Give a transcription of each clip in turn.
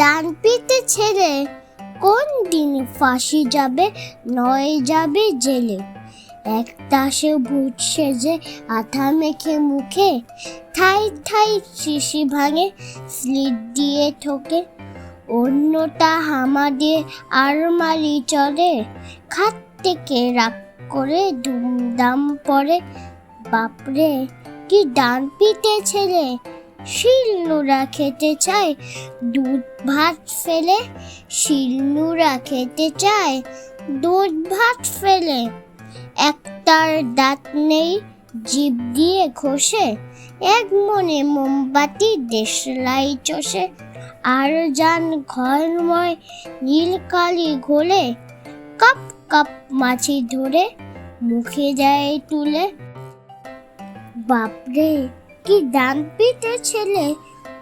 ডান পিতে ছেড়ে কোন দিন ফাঁসি যাবে, নয় যাবে জেলে। একটা সে ভূত সেজে আঠা মেখে মুখে, ঠাই ঠাই শিশি ভাঙে, স্লিট দিয়ে ঠোকে। অন্যটা হামা দিয়ে আরমারি চড়ে খাত থেকে রাগ করে দুমদাম পড়ে বাপরে, কি ডান পিতে ছেড়ে শিলনুরা খেতে চায়, দুধ ভাত ফেলে শিলনুরা খেতে চায়, দুধ ভাত ফেলে। একটার দাঁত নেই, জিভ দিয়ে খসে এক মনে মোমবাতি, দেশলাই চষে, আর যান ঘরময় নীল কালি ঘোলে, কাপ কাপ মাছি ধরে মুখে যায় তুলে। বাপরে! কি ডান পিটে ছেলে?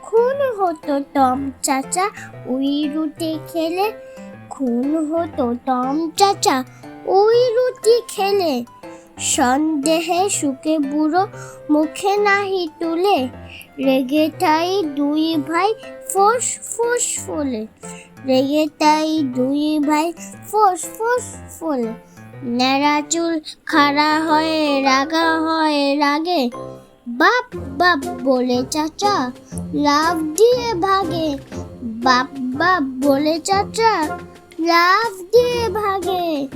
খুন হতো টম চাচা, ওই রুটি খেলে। খুন হতো টম চাচা, ওই রুটি খেলে। সন্দেহে সুখে বুড়ো মুখে নাহি তুলে। রেগে তাই দুই ভাই ফোস ফোস ফোলে। রেগে তাই দুই ভাই ফোস ফোস ফোলে। ন্যাড়া চুল খাড়া হয়, রাগা হয়, রাগে। বাপ বাপ বলে চাচা লাভ দিয়ে ভাগে। বাপ বাপ বলে চাচা লাভ দিয়ে ভাগে।